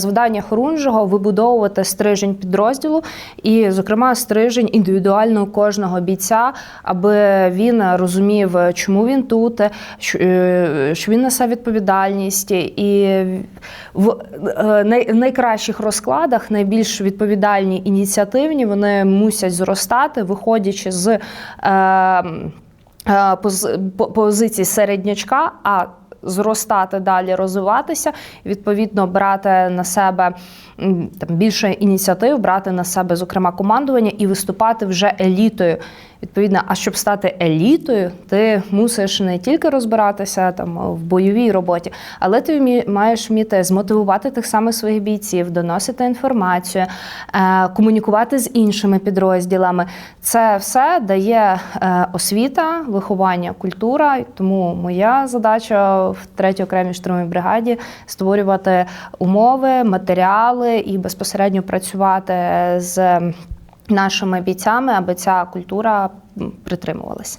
Завдання Хорунжого вибудовувати стрижень підрозділу, і, зокрема, стрижень індивідуально кожного бійця, аби він розумів, чому він тут, що е, він несе відповідальність, і в е, найкращих розкладах найбільш відповідальні ініціативні вони мусять зростати, виходячи з. Е, поз- по- позиції середнячка, а зростати далі, розвиватися, відповідно, брати на себе там більше ініціатив, брати на себе, зокрема, командування і виступати вже елітою. Відповідно, а щоб стати елітою, ти мусиш не тільки розбиратися там в бойовій роботі, але ти маєш вміти змотивувати тих самих своїх бійців, доносити інформацію, е, комунікувати з іншими підрозділами. Це все дає е, освіта, виховання, культура. Тому моя задача в третій окремій штурмовій бригаді створювати умови, матеріали і безпосередньо працювати з нашими бійцями, аби ця культура притримувалась.